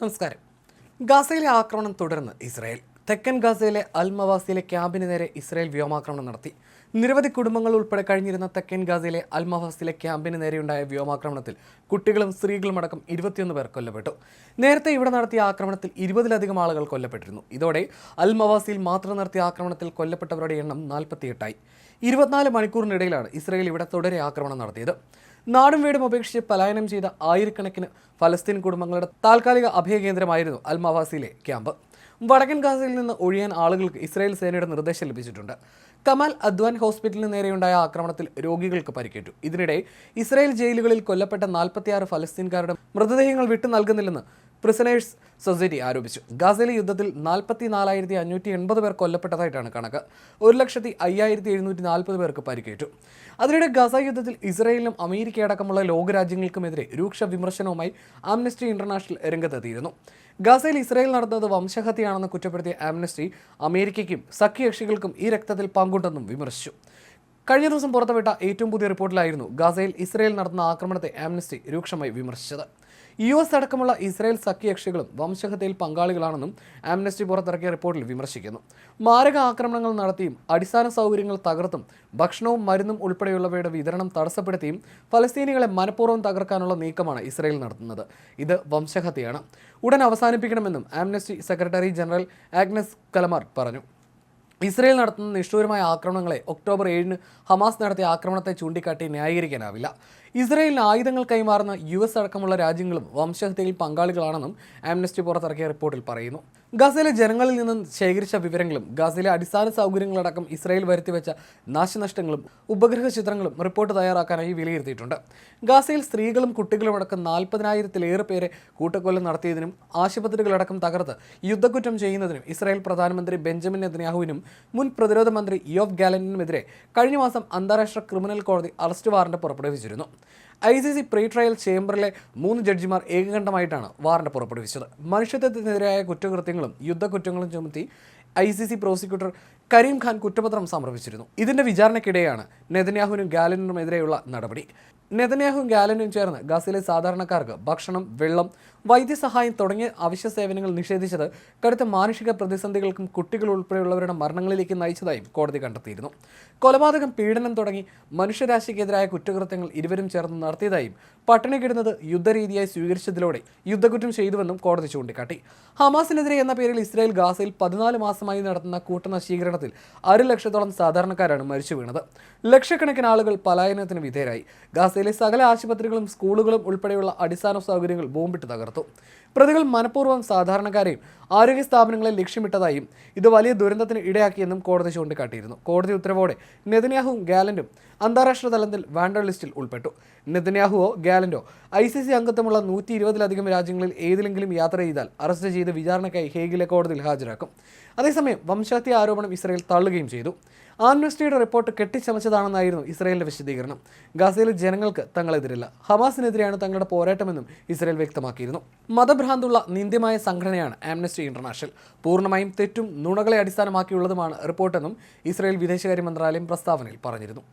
നമസ്കാരം. ഗാസയിലെ ആക്രമണം തുടർന്ന് ഇസ്രായേൽ. തെക്കൻ ഗാസയിലെ അൽമവാസിയിലെ ക്യാമ്പിന് നേരെ ഇസ്രായേൽ വ്യോമാക്രമണം നടത്തി. നിരവധി കുടുംബങ്ങൾ ഉൾപ്പെടെ കഴിഞ്ഞിരുന്ന തെക്കൻ ഗാസയിലെ അൽമവാസിലെ ക്യാമ്പിന് നേരെയുണ്ടായ വ്യോമാക്രമണത്തിൽ കുട്ടികളും സ്ത്രീകളും അടക്കം ഇരുപത്തിയൊന്ന് പേർ കൊല്ലപ്പെട്ടു. നേരത്തെ ഇവിടെ നടത്തിയ ആക്രമണത്തിൽ ഇരുപതിലധികം ആളുകൾ കൊല്ലപ്പെട്ടിരുന്നു. ഇതോടെ അൽമവാസിയിൽ മാത്രം നടത്തിയ ആക്രമണത്തിൽ കൊല്ലപ്പെട്ടവരുടെ എണ്ണം നാൽപ്പത്തിയെട്ടായി. ഇരുപത്തിനാല് മണിക്കൂറിനിടയിലാണ് ഇസ്രായേൽ ഇവിടെ തുടരെ ആക്രമണം നടത്തിയത്. നാടും വീടും ഉപേക്ഷിച്ച് പലായനം ചെയ്ത ആയിരക്കണക്കിന് ഫലസ്തീൻ കുടുംബങ്ങളുടെ താൽക്കാലിക അഭയകേന്ദ്രമായിരുന്നു കേന്ദ്രമായിരുന്നു അൽമവാസിയിലെ ക്യാമ്പ്. വടക്കൻ ഗാസയിൽ നിന്ന് ഒഴിയാൻ ആളുകൾക്ക് ഇസ്രായേൽ സേനയുടെ നിർദ്ദേശം ലഭിച്ചിട്ടുണ്ട്. കമാൽ അദ്വാൻ ഹോസ്പിറ്റലിന് നേരെയുണ്ടായ ആക്രമണത്തിൽ രോഗികൾക്ക് പരിക്കേറ്റു. ഇതിനിടെ ഇസ്രായേൽ ജയിലുകളിൽ കൊല്ലപ്പെട്ട നാൽപ്പത്തിയാറ് ഫലസ്തീൻകാരുടെ മൃതദേഹങ്ങൾ വിട്ടു നൽകുന്നില്ലെന്ന് പ്രിസനേഴ്സ് സൊസൈറ്റി ആരോപിച്ചു. ഗാസയിലെ യുദ്ധത്തിൽ നാൽപ്പത്തി നാലായിരത്തി അഞ്ഞൂറ്റി എൺപത് പേർ കൊല്ലപ്പെട്ടതായിട്ടാണ് കണക്ക്. ഒരു ലക്ഷത്തി അയ്യായിരത്തി എഴുന്നൂറ്റി നാൽപ്പത് പേർക്ക് പരിക്കേറ്റു. അതിനിടെ ഗസ യുദ്ധത്തിൽ ഇസ്രായേലിനും അമേരിക്ക അടക്കമുള്ള ലോകരാജ്യങ്ങൾക്കുമെതിരെ രൂക്ഷ വിമർശനവുമായി ആംനസ്റ്റി ഇന്റർനാഷണൽ രംഗത്തെത്തിയിരുന്നു. ഗസയിൽ ഇസ്രായേൽ നടന്നത് വംശഹത്യയാണെന്ന് കുറ്റപ്പെടുത്തിയ ആംനസ്റ്റി അമേരിക്കയ്ക്കും സഖ്യകക്ഷികൾക്കും ഈ രക്തത്തിൽ പങ്കുണ്ടെന്നും വിമർശിച്ചു. കഴിഞ്ഞ ദിവസം പുറത്തുവിട്ട ഏറ്റവും പുതിയ റിപ്പോർട്ടിലായിരുന്നു ഗസയിൽ ഇസ്രായേൽ നടത്തുന്ന ആക്രമണത്തെ ആംനസ്റ്റി രൂക്ഷമായി വിമർശിച്ചത്. യു എസ് അടക്കമുള്ള ഇസ്രായേൽ സഖ്യകക്ഷികളും വംശഹത്യയിൽ പങ്കാളികളാണെന്നും ആംനസ്റ്റി പുറത്തിറക്കിയ റിപ്പോർട്ടിൽ വിമർശിക്കുന്നു. മാരക ആക്രമണങ്ങൾ നടത്തിയും അടിസ്ഥാന സൗകര്യങ്ങൾ തകർത്തും ഭക്ഷണവും മരുന്നും ഉൾപ്പെടെയുള്ളവയുടെ വിതരണം തടസ്സപ്പെടുത്തിയും ഫലസ്തീനികളെ മനഃപൂർവം തകർക്കാനുള്ള നീക്കമാണ് ഇസ്രായേൽ നടത്തുന്നത്. ഇത് വംശഹത്യയാണ്. ഉടൻ അവസാനിപ്പിക്കണമെന്നും Amnesty secretary general Agnes Callamard പറഞ്ഞു. ഇസ്രയേൽ നടത്തുന്ന നിഷ്ഠൂരമായ ആക്രമണങ്ങളെ ഒക്ടോബർ ഏഴിന് ഹമാസ് നടത്തിയ ആക്രമണത്തെ ചൂണ്ടിക്കാട്ടി ന്യായീകരിക്കാനാവില്ല. ഇസ്രയേലിന് ആയുധങ്ങൾ കൈമാറുന്ന യു എസ് അടക്കമുള്ള രാജ്യങ്ങളും വംശഹത്യയിൽ പങ്കാളികളാണെന്നും ആംനസ്റ്റി പുറത്തിറക്കിയ റിപ്പോർട്ടിൽ പറയുന്നു. ഗസയിലെ ജനങ്ങളിൽ നിന്നും ശേഖരിച്ച വിവരങ്ങളും ഗസയിലെ അടിസ്ഥാന സൗകര്യങ്ങളടക്കം ഇസ്രായേൽ വരുത്തിവെച്ച നാശനഷ്ടങ്ങളും ഉപഗ്രഹ ചിത്രങ്ങളും റിപ്പോർട്ട് തയ്യാറാക്കാനായി വിലയിരുത്തിയിട്ടുണ്ട്. ഗസയിൽ സ്ത്രീകളും കുട്ടികളും അടക്കം നാൽപ്പതിനായിരത്തിലേറെ പേരെ കൂട്ടക്കൊല്ലം നടത്തിയതിനും ആശുപത്രികളടക്കം തകർത്ത് യുദ്ധക്കുറ്റം ചെയ്യുന്നതിനും ഇസ്രായേൽ പ്രധാനമന്ത്രി ബെഞ്ചമിൻ നെതന്യാഹുവിനും മുൻ പ്രതിരോധ മന്ത്രി യോഫ് ഗാലന്റിനുമെതിരെ കഴിഞ്ഞ മാസം അന്താരാഷ്ട്ര ക്രിമിനൽ കോടതി അറസ്റ്റ് വാറന്റ് പുറപ്പെടുവിച്ചിരുന്നു. I C C pre trial ചേംബറിലെ മൂന്ന് ജഡ്ജിമാർ ഏകകണ്ഠമായിട്ടാണ് വാറന്റ് പുറപ്പെടുവിച്ചത്. മനുഷ്യത്വത്തിനെതിരായ കുറ്റകൃത്യങ്ങളും യുദ്ധക്കുറ്റങ്ങളും ചുമത്തി I C C prosecutor Karim Khan കുറ്റപത്രം സമർപ്പിച്ചിരുന്നു. ഇതിന്റെ വിചാരണയ്ക്കിടെയാണ് നെതന്യാഹുവിനും ഗാലനുമെതിരെയുള്ള നടപടി. നെതന്യാഹുവും ഗാലനും ചേർന്ന് ഗാസയിലെ സാധാരണക്കാർക്ക് ഭക്ഷണം വെള്ളം വൈദ്യസഹായം തുടങ്ങിയ അവശ്യ സേവനങ്ങൾ നിഷേധിച്ചത് കടുത്ത മാനുഷിക പ്രതിസന്ധികൾക്കും കുട്ടികൾ ഉൾപ്പെടെയുള്ളവരുടെ മരണങ്ങളിലേക്ക് നയിച്ചതായും കോടതി കണ്ടെത്തിയിരുന്നു. കൊലപാതകം പീഡനം തുടങ്ങി മനുഷ്യരാശിക്കെതിരായ കുറ്റകൃത്യങ്ങൾ ഇരുവരും ചേർന്ന് നടത്തിയതായും പട്ടിണി കിടുന്നത് യുദ്ധരീതിയായി സ്വീകരിച്ചതിലൂടെ യുദ്ധകുറ്റം ചെയ്തുവെന്നും കോടതി ചൂണ്ടിക്കാട്ടി. ഹമാസിനെതിരെ എന്ന പേരിൽ ഇസ്രായേൽ ഗാസയിൽ പതിനാല് മാസമായി നടത്തുന്ന കൂട്ടനശീകരണത്തിൽ അര ലക്ഷത്തോളം സാധാരണക്കാരാണ് മരിച്ചു വീണത് ലക്ഷക്കണക്കിന് ആളുകൾ പലായനത്തിന് വിധേയരായി. ഗാസയിലെ സകല ആശുപത്രികളും സ്കൂളുകളും ഉൾപ്പെടെയുള്ള അടിസ്ഥാന സൗകര്യങ്ങൾ ബോംബിട്ട് തകർത്തു. പ്രതികൾ മനഃപൂർവം സാധാരണക്കാരെയും ആരോഗ്യ സ്ഥാപനങ്ങളെ ലക്ഷ്യമിട്ടതായും ഇത് വലിയ ദുരന്തത്തിന് ഇടയാക്കിയെന്നും കോടതി ചൂണ്ടിക്കാട്ടിയിരുന്നു. കോടതി ഉത്തരവോടെ നെതന്യാഹുവും ഗാലൻഡും അന്താരാഷ്ട്ര തലത്തിൽ വാണ്ടർ ലിസ്റ്റിൽ ഉൾപ്പെട്ടു. നെതന്യാഹുവോ ഗാലൻഡോ ഐ സി സി അംഗത്വമുള്ള നൂറ്റി ഇരുപതിലധികം രാജ്യങ്ങളിൽ ഏതിലെങ്കിലും യാത്ര ചെയ്താൽ അറസ്റ്റ് ചെയ്ത് വിചാരണയ്ക്കായി ഹേഗിലെ കോടതിയിൽ ഹാജരാക്കും. അതേസമയം വംശഹത്യ ആരോപണം ഇസ്രയേൽ തള്ളുകയും ചെയ്തു. ആംനസ്റ്റിയുടെ റിപ്പോർട്ട് കെട്ടിച്ചമച്ചതാണെന്നായിരുന്നു ഇസ്രയേലിന്റെ വിശദീകരണം. ഗാസയിലെ ജനങ്ങൾക്ക് തങ്ങളെതിരില്ല. ഹമാസിനെതിരെയാണ് തങ്ങളുടെ പോരാട്ടമെന്നും ഇസ്രയേൽ വ്യക്തമാക്കിയിരുന്നു. മതഭ്രാന്തുള്ള നിന്ദ്യമായ സംഘടനയാണ് ആംനസ്റ്റി ഇന്റർനാഷണൽ. പൂർണമായും തെറ്റും നുണകളെ അടിസ്ഥാനമാക്കിയുള്ളതുമാണ് റിപ്പോർട്ടെന്നും ഇസ്രയേൽ വിദേശകാര്യ മന്ത്രാലയം പ്രസ്താവനയിൽ പറഞ്ഞിരുന്നു.